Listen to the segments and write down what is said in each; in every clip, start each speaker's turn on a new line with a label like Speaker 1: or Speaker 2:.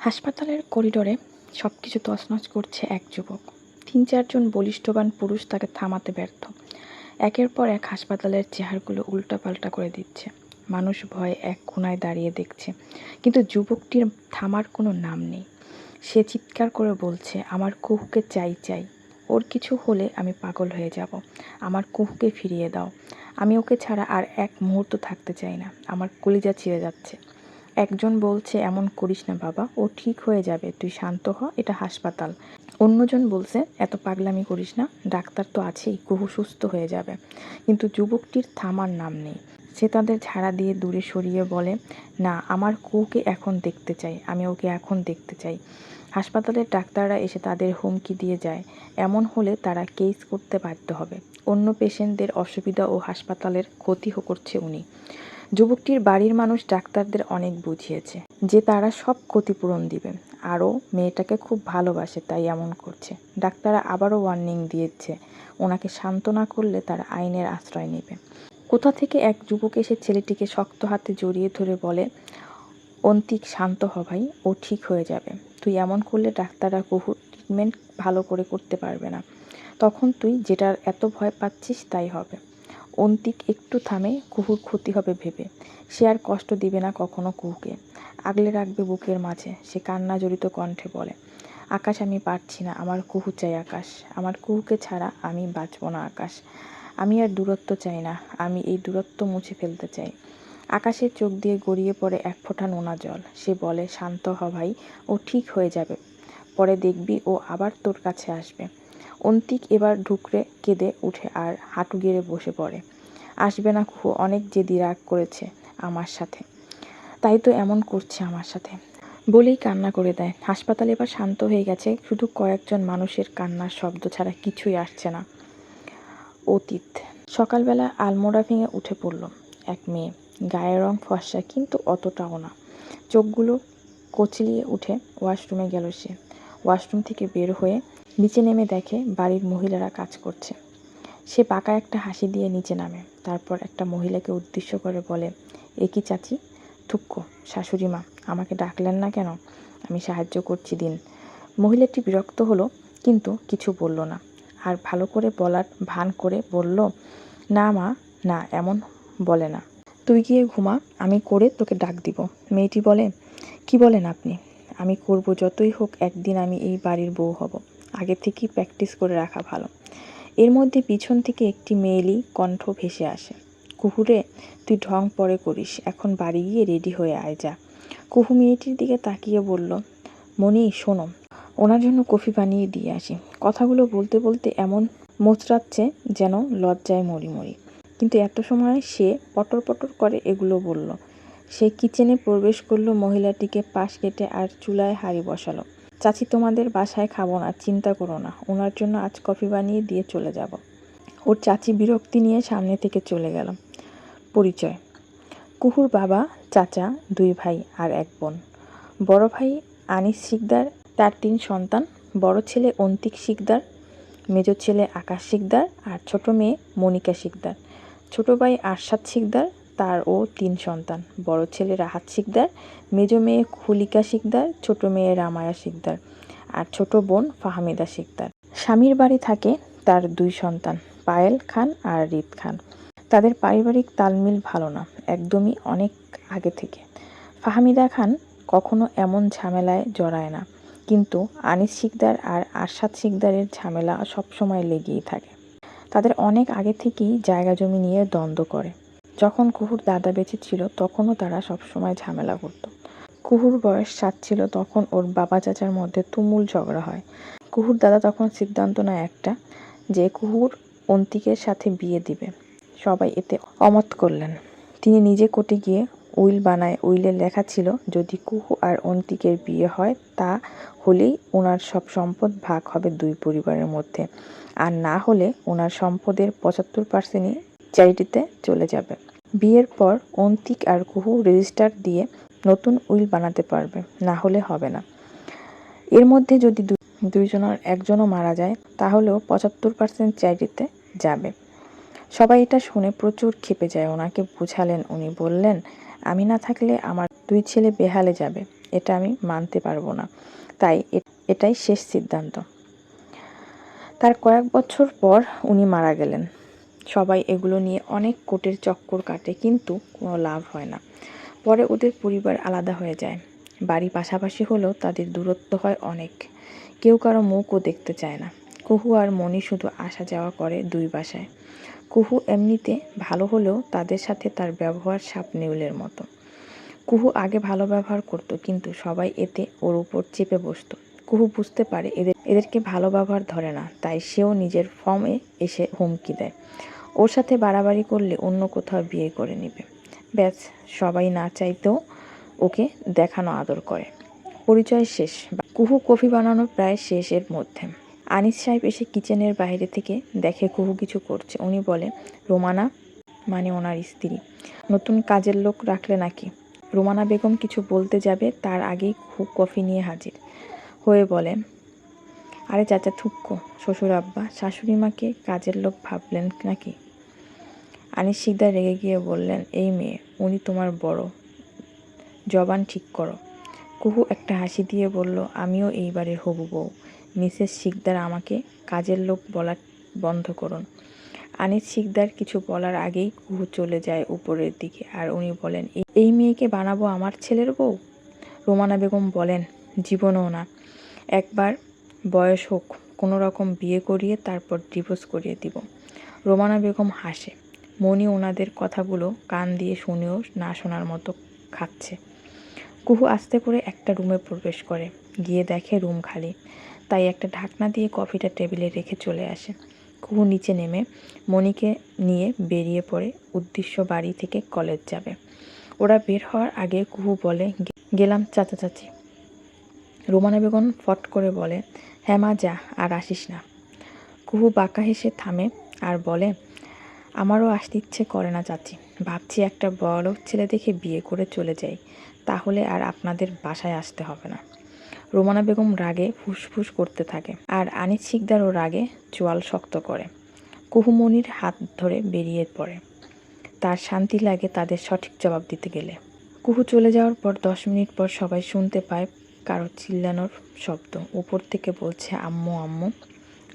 Speaker 1: হাসপাতালের করিডোরে সব কিছু তছনছ করছে এক যুবক। তিন, চারজন বলিষ্ঠবান পুরুষ তাকে থামাতে ব্যর্থ। একের পর এক হাসপাতালের চেহারগুলো উল্টাপাল্টা করে দিচ্ছে। মানুষ ভয়ে এক কোনায় দাঁড়িয়ে দেখছে, কিন্তু যুবকটির থামার কোনো নাম নেই। সে চিৎকার করে বলছে, আমার কুহুকে চাই চাই। ওর কিছু হলে আমি পাগল হয়ে যাব। আমার কুহুকে ফিরিয়ে দাও। আমি ওকে ছাড়া আর এক মুহূর্ত থাকতে চাই না। আমার কলিজা ছিঁড়ে যাচ্ছে। একজন বলছে, এমন করিস না বাবা, ও ঠিক হয়ে যাবে, তুই শান্ত হ, এটা হাসপাতাল। অন্যজন বলছে, এত পাগলামি করিস না, ডাক্তার তো আছেই, কুহু সুস্থ হয়ে যাবে। কিন্তু যুবকটির থামার নাম নেই। সে তাদের ঝাড়া দিয়ে দূরে সরিয়ে বলে, না, আমার কুকে এখন দেখতে চাই, আমি ওকে এখন দেখতে চাই। হাসপাতালের ডাক্তাররা এসে তাদের হুমকি দিয়ে যায়, এমন হলে তারা কেস করতে বাধ্য হবে। অন্য পেশেন্টদের অসুবিধা ও হাসপাতালের ক্ষতি করছে উনি। যুবকটির বাড়ির মানুষ ডাক্তারদের অনেক বুঝিয়েছে যে তারা সব ক্ষতিপূরণ দিবে। আরও, মেয়েটাকে খুব ভালোবাসে, তাই এমন করছে। ডাক্তাররা আবারও ওয়ার্নিং দিয়েছে। ওনাকে শান্ত না করলে তারা আইনের আশ্রয় নেবে। কোথা থেকে এক যুবক এসে ছেলেটিকে শক্ত হাতে জড়িয়ে ধরে বলে, অন্তিক, শান্ত হ ভাই, ও ঠিক হয়ে যাবে। তুই এমন করলে ডাক্তাররা বহু ট্রিটমেন্ট ভালো করে করতে পারবে না। তখন তুই যেটার এত ভয় পাচ্ছিস তাই হবে। অন্তিক একটু থামে, কুহুর ক্ষতি হবে ভেবে। সে আর কষ্ট দিবে না কখনো কুহুকে। আগলে রাখবে বুকের মাঝে, সে কান্না জড়িত কণ্ঠে বলে, আকাশ, আমি পারছি না, আমার কুহু চাই আকাশ। আমার কুহুকে ছাড়া আমি বাঁচব না আকাশ। আমি আর দূরত্ব চাই না, আমি এই দূরত্ব মুছে ফেলতে চাই। আকাশের চোখ দিয়ে গড়িয়ে পড়ে এক ফোঁটা নোনা জল। সে বলে, শান্ত হ ভাই, ও ঠিক হয়ে যাবে। পরে দেখবি ও আবার তোর কাছে আসবে। অন্তিক এবার ঢুকরে কেঁদে উঠে আর হাঁটু গেড়ে বসে পড়ে। আসবে না কুহু, অনেক জেদি রাগ করেছে আমার সাথে। তাই তো এমন করছে আমার সাথে। বলেই কান্না করে দেয়। হাসপাতালে এবার শান্ত হয়ে গেছে। শুধু কয়েকজন মানুষের কান্নার শব্দ ছাড়া কিছুই আসছে না। অতীত। সকালবেলা আলমোড়া ভেঙে উঠে পড়ল এক মেয়ে। গায়ের রং ফর্সা, কিন্তু অতটাও না। চোখগুলো কচলিয়ে উঠে ওয়াশরুমে গেল সে। ওয়াশরুম থেকে বের হয়ে নিচে নেমে দেখে বাড়ির মহিলারা কাজ করছে। সে পাকা একটা হাসি দিয়ে নিচে নামে। তারপর একটা মহিলাকে উদ্দেশ্য করে বলে, এ কি চাচি? থুক্কো শাশুড়ি মা, আমাকে ডাকলেন না কেন? আমি সাহায্য করছি দিন। মহিলাটি বিরক্ত হলো, কিন্তু কিছু বলল না। আর ভালো করে বলার ভান করে বলল, না মা, না, এমন বলে না। তুই গিয়ে ঘুমা, আমি করে তোকে ডাক দিব। মেয়েটি বলে, কি বলেন আপনি? আমি করব যতই হোক, একদিন আমি এই বাড়ির বউ হব। আগে থেকেই প্র্যাকটিস করে রাখা ভালো। এর মধ্যে পিছন থেকে একটি মেয়েলি কণ্ঠ ভেসে আসে। কুহুরে, তুই ঢং পরে করিস, এখন বাড়ি গিয়ে রেডি হয়ে আয়, যা। কুহু মেয়েটির দিকে তাকিয়ে বলল মনি শোনো, ওনার জন্য কফি বানিয়ে দিয়ে আসি। কথাগুলো বলতে বলতে এমন মোচড়াচ্ছে যেন লজ্জায় মরি মরি কিন্তু এত সময় সে পটর পটর করে এগুলো বলল। সে কিচেনে প্রবেশ করল, মহিলাটিকে পাশ কেটে আর চুলায় হাঁড়ি বসালো। চাচি, তোমাদের বাসায় খাব না, চিন্তা করো না। ওনার জন্য আজ কফি বানিয়ে দিয়ে চলে যাব। ওর চাচি বিরক্তি নিয়ে সামনে থেকে চলে গেল। পরিচয়। কুহুর বাবা, চাচা, দুই ভাই আর এক বোন। বড় ভাই আনিস শিকদার, তার তিন সন্তান। বড় ছেলে অন্তিক শিকদার, মেজ ছেলে আকাশ শিকদার আর ছোট মেয়ে মনিকা শিকদার। ছোট ভাই আরশাদ শিকদার তার ও তিন সন্তান। বড় ছেলে রাহাত শিকদার, মেজ মেয়ে খুলিকা শিকদার, ছোট মেয়ে রামায়া শিকদার আর ছোট বোন ফাহমিদা শিকদার। স্বামীর বাড়ি থাকে তার দুই সন্তান, পায়েল খান আর রিত খান। তাদের পারিবারিক তালমিল ভালো না, একদমই অনেক আগে থেকে। ফাহমিদা খান কখনো এমন ঝামেলায় জড়ায় না, কিন্তু আনিস শিকদার আর আরশাদ শিকদারের ঝামেলা সবসময় লেগেই থাকে। তাদের অনেক আগে থেকেই জায়গা জমি নিয়ে দ্বন্দ্ব করে। যখন কুহুর দাদা বেঁচে ছিল, তখনও তারা সবসময় ঝামেলা করত। কুহুর বয়স সাত ছিল, তখন ওর বাবা চাচার মধ্যে তুমুল ঝগড়া হয়। কুহুর দাদা তখন সিদ্ধান্ত নেয় একটা, যে কুহুর অন্তিকের সাথে বিয়ে দিবে। সবাই এতে অমত করলেন। তিনি নিজে কোর্টে গিয়ে উইল বানায়। উইলে লেখা ছিল, যদি কুহু আর অন্তিকের বিয়ে হয়, তা হলেই ওনার সব সম্পদ ভাগ হবে দুই পরিবারের মধ্যে। আর না হলে ওনার সম্পদের পঁচাত্তর পার্সেন্টই চ্যারিটিতে চলে যাবে। বিয়ের পর অন্তিক আর কুহু রেজিস্টার দিয়ে নতুন উইল বানাতে পারবে, না হলে হবে না। এর মধ্যে যদি দুইজনের একজনও মারা যায়, তাহলেও পঁচাত্তর পার্সেন্ট চ্যারিটিতে যাবে। সবাই এটা শুনে প্রচুর ক্ষেপে যায়। ওনাকে বুঝালেন, উনি বললেন, আমি না থাকলে আমার দুই ছেলে বেহালে যাবে। এটা আমি মানতে পারব না। তাই এটাই শেষ সিদ্ধান্ত। তার কয়েক বছর পর উনি মারা গেলেন। সবাই এগুলো নিয়ে অনেক কোটের চক্কর কাটে, কিন্তু কোনো লাভ হয় না। পরে ওদের পরিবার আলাদা হয়ে যায়। বাড়ি পাশাপাশি হলেও তাদের দূরত্ব হয় অনেক। কেউ কারও মুখও দেখতে চায় না। কুহু আর মণি শুধু আসা যাওয়া করে দুই বাসায়। কুহু এমনিতে ভালো হলেও তাদের সাথে তার ব্যবহার সাপ নেউলের মতো। কুহু আগে ভালো ব্যবহার করতো, কিন্তু সবাই এতে ওর উপর চেপে বসতো। কুহু বুঝতে পারে এদের, এদেরকে ভালো ব্যবহার ধরে না, তাই সেও নিজের ফর্মে এসে হুমকি দেয়। ওর সাথে বাড়াবাড়ি করলে অন্য কোথাও বিয়ে করে নেবে। ব্যাস, সবাই না চাইতেও ওকে দেখানো আদর করে। পরিচয় শেষ। কুহু কফি বানানো প্রায় শেষের মধ্যে। আনিস সাহেব এসে কিচেনের বাইরে থেকে দেখে কুহু কিছু করছে। উনি বলে, রোমানা? মানে ওনার স্ত্রী। নতুন কাজের লোক রাখলে নাকি? রোমানা বেগম কিছু বলতে যাবে, তার আগেই কুহু কফি নিয়ে হাজির। হয়ে বলে, আরে চাচা, থুক্কো। শ্বশুর আব্বা, শাশুড়ি মাকে কাজের লোক ভাবলেন নাকি? আনিস শিকদার রেগে গিয়ে বললেন, এই মেয়ে, উনি তোমার বড়। জবান ঠিক করো। কুহু একটা হাসি দিয়ে বলল, আমিও এই বাড়ির হবু বউ। মিসেস শিকদার আমাকে কাজের লোক বলা বন্ধ করুন। আনিস শিকদার কিছু বলার আগেই কুহু চলে যায় উপরের দিকে আর উনি বলেন "এই- এই মেয়েকে বানাবো আমার ছেলের বউ? রোমানা বেগম বলেন, জীবনও না। একবার বয়স হোক, কোনো রকম বিয়ে করিয়ে তারপর ডিভোর্স করিয়ে দিব। রোমানা বেগম হাসে। মনি ওনাদের কথাগুলো কান দিয়ে শুনেও না শোনার মতো খাচ্ছে। কুহু আস্তে করে একটা রুমে প্রবেশ করে। গিয়ে দেখে রুম খালি। তাই একটা ঢাকনা দিয়ে কফিটা টেবিলে রেখে চলে আসে। কুহু নিচে নেমে মণিকে নিয়ে বেরিয়ে পড়ে উদ্দেশ্য বাড়ি থেকে কলেজ যাবে। ওরা বের হওয়ার আগে কুহু বলে, "গে- গেলাম চাচা চাচি। রোমানা বেগম ফট করে বলে হ্যাঁ মা, যা, আর আসিস না। কুহু বাঁকা হেসে থামে আর বলে আমারও আসতে ইচ্ছে করে না, চাচি। ভাবছি একটা বড় ছেলে দেখে বিয়ে করে চলে যাই। তাহলে আর আপনাদের বাসায় আসতে হবে না। রোমানা বেগম রাগে ফুসফুস করতে থাকে আর আনিস শিকদারও রাগে চোয়াল শক্ত করে। কুহুমনির হাত ধরে বেরিয়ে পড়ে। তার শান্তি লাগে তাদের সঠিক জবাব দিতে গেলে। কুহু চলে যাওয়ার পর দশ মিনিট পর সবাই শুনতে পায় কারও চিল্লানোর শব্দ। উপর থেকে বলছে, আম্মু আম্মু।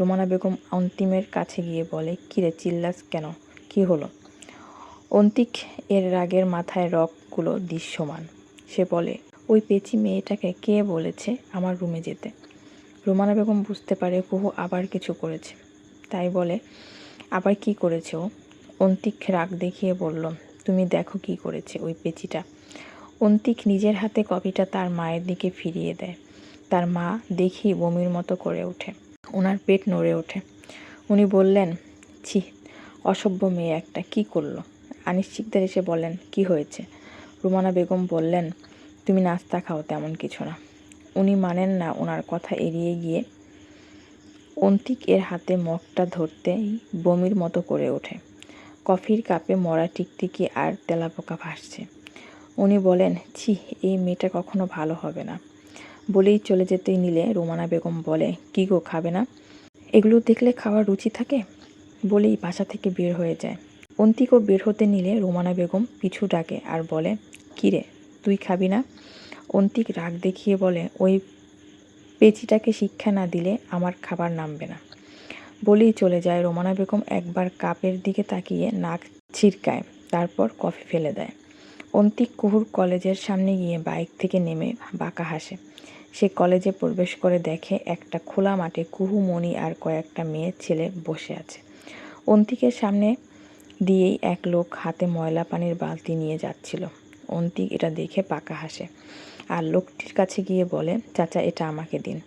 Speaker 1: রোমানা বেগম অন্তিমের কাছে গিয়ে বলে, কিরে, চিল্লাস কেন? কি হলো? অন্তিক এর রাগের মাথায় রগগুলো দৃশ্যমান। সে বলে, ওই পেচি মেয়েটাকে কে বলেছে আমার রুমে যেতে? রোমানা বেগম বুঝতে পারে কুহু আবার কিছু করেছে। তাই বলে, আবার কি করেছে ও? অন্তিক রাগ দেখিয়ে বলল, তুমি দেখো কি করেছে ওই পেচিটা। অন্তিক নিজের হাতে কপিটা তার মায়ের দিকে ফিরিয়ে দেয়। তার মা দেখি বমির মতো করে ওঠে। ওনার পেট নড়ে ওঠে। উনি বললেন, ছি অসভ্য মেয়ে একটা। কি করল? আনিস শিকদার এসে বললেন কি হয়েছে? রুমানা বেগম বললেন, তুমি নাস্তা খাও তেমন কিছু না। উনি মানেন না ওনার কথা এড়িয়ে গিয়ে অন্তিক এর হাতে মগটা ধরতেই বমির মতো করে ওঠে। কফির কাপে মরা টিকটিকি আর তেলাপোকা ভাসছে। উনি বলেন, ছি, এই মেয়েটা কখনো ভালো হবে না। বলেই চলে যেতেই নিলে রোমানা বেগম বলে, কি গো, খাবে না? এগুলো দেখলে খাওয়ার রুচি থাকে? বলেই বাসা থেকে বের হয়ে যায়। অন্তিকও বের হতে নিলে রোমানা বেগম পিছু ডাকে আর বলে, কিরে, তুই খাবি না? অন্তিক রাগ দেখিয়ে বলে, ওই পেচিটাকে শিক্ষা না দিলে আমার খাবার নামবে না। বলেই চলে যায় রোমানা বেগম একবার কাপের দিকে তাকিয়ে নাক ছিটকায় তারপর কফি ফেলে দেয়। অন্তিক কুহুর কলেজের সামনে গিয়ে বাইক থেকে নেমে বাঁকা হাসে। সে কলেজে প্রবেশ করে দেখে একটা খোলা মাঠে কুহু, মণি আর কয়েকটা মেয়ে ছেলে বসে আছে। অন্তিকের সামনে দিয়েই এক লোক হাতে ময়লা পানির বালতি নিয়ে যাচ্ছিল। অন্তিক এটা দেখে পাকা হাসে। আর লোকটির কাছে গিয়ে বলে, চাচা, এটা আমাকে দিন।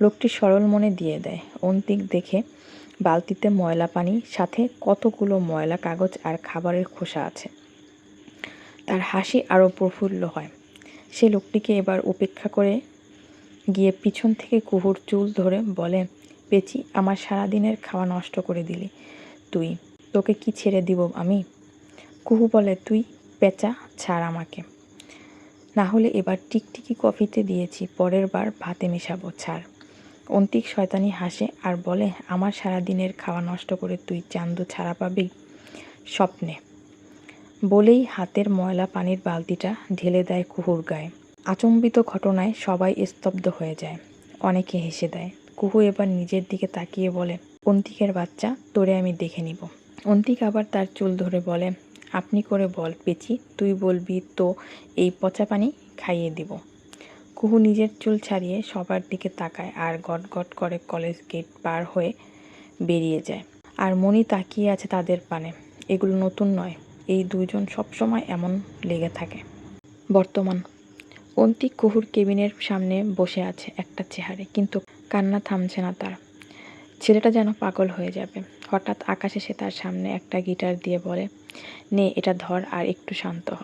Speaker 1: লোকটি সরল মনে দিয়ে দেয়। অন্তিক দেখে বালতিতে ময়লা পানি, সাথে কতগুলো ময়লা কাগজ আর খাবারের খোসা আছে। তার হাসি আরও প্রফুল্ল হয়। সে লোকটিকে এবার উপেক্ষা করে গিয়ে পিছন থেকে কুহুর চুল ধরে বলে, পেচি, আমার সারাদিনের খাওয়া নষ্ট করে দিলি। তুই? তোকে কি ছেড়ে দিব আমি? কুহু বলে, তুই পেঁচা, ছাড় আমাকে। না হলে এবার টিকটিকি কফিতে দিয়েছি, পরের বার ভাতে মেশাবো, ছাড়। অন্তিক শয়তানি হাসে আর বলে, আমার সারাদিনের খাওয়া নষ্ট করে তুই চান্দু ছাড়া পাবি? স্বপ্নে। বলেই হাতের ময়লা পানির বালতিটা ঢেলে দেয় কুহুর গায়ে। আচম্বিত ঘটনায় সবাই স্তব্ধ হয়ে যায়। অনেকে হেসে দেয়। কুহু এবার নিজের দিকে তাকিয়ে বলে অন্তিকের বাচ্চা, তোরে আমি দেখে নিব। অন্তিক আবার তার চুল ধরে বলে, আপনি করে বল পেচি, তুই বলবি তো এই পচা পানি খাইয়ে দিব। কুহু নিজের চুল ছাড়িয়ে সবার দিকে তাকায় আর গট গট করে কলেজ গেট পার হয়ে বেরিয়ে যায়। আর মনি তাকিয়ে আছে তাদের পানে। এগুলো নতুন নয়, এই দুজন সবসময় এমন লেগে থাকে। বর্তমান। অন্তিক কুহুর কেবিনের সামনে বসে আছে একটা চেহারে, কিন্তু কান্না থামছে না তার। ছেলেটা যেন পাগল হয়ে যাবে। হঠাৎ আকাশে সে তার সামনে একটা গিটার দিয়ে বলে, নে, এটা ধর আর একটু শান্ত হ।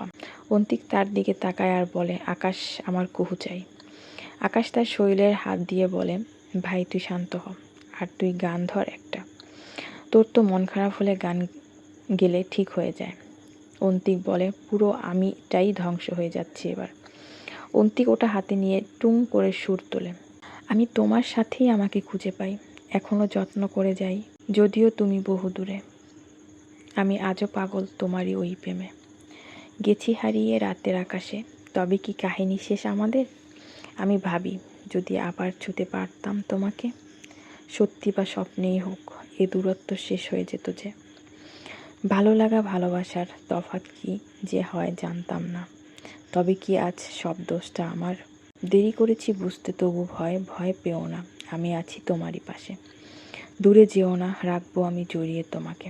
Speaker 1: অন্তিক তার দিকে তাকায় আর বলে, আকাশ, আমার কুহু চাই। আকাশ তার শরীরের হাত দিয়ে বলে, ভাই, তুই শান্ত হ, আর তুই গান ধর একটা। তোর তো মন খারাপ হলে গান গেলে ঠিক হয়ে যায়। অন্তিক বলে, পুরো আমিটাই ধ্বংস হয়ে যাচ্ছি এবার। অন্তিক ওটা হাতে নিয়ে টুং করে সুর তোলে, আমি তোমার সাথেই আমাকে খুঁজে পাই। এখনও যত্ন করে যাই, যদিও তুমি বহু দূরে। আমি আজও পাগল তোমারই ওই প্রেমে। গেছি হারিয়ে রাতের আকাশে, তবে কি কাহিনী শেষ আমাদের? আমি ভাবি, যদি আবার ছুতে পারতাম তোমাকে, সত্যি বা স্বপ্নেই হোক, এ দূরত্ব শেষ হয়ে যেত যে। ভালো লাগা ভালোবাসার তফাৎ কি যে হয় জানতাম না। তবে কি আজ সব দোষটা আমার? দেরি করেছি বুঝতে, তবু ভয় ভয় পেও না। আমি আছি তোমারই পাশে। দূরে যেও না, রাখব আমি জড়িয়ে তোমাকে।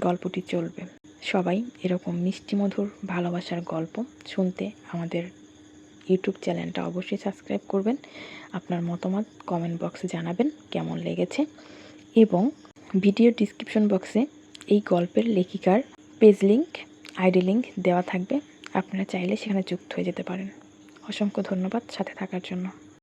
Speaker 1: গল্পটি চলবে। সবাই এরকম মিষ্টি মধুর ভালোবাসার গল্প শুনতে আমাদের ইউটিউব চ্যানেলটা অবশ্যই সাবস্ক্রাইব করবেন। আপনার মতামত কমেন্ট বক্সে জানাবেন কেমন লেগেছে এবং ভিডিও ডিসক্রিপশন বক্সে এই গল্পের লেখিকার পেজ লিঙ্ক আইডি লিঙ্ক দেওয়া থাকবে। আপনারা চাইলে সেখানে যুক্ত হয়ে যেতে পারেন। অসংখ্য ধন্যবাদ সাথে থাকার জন্য।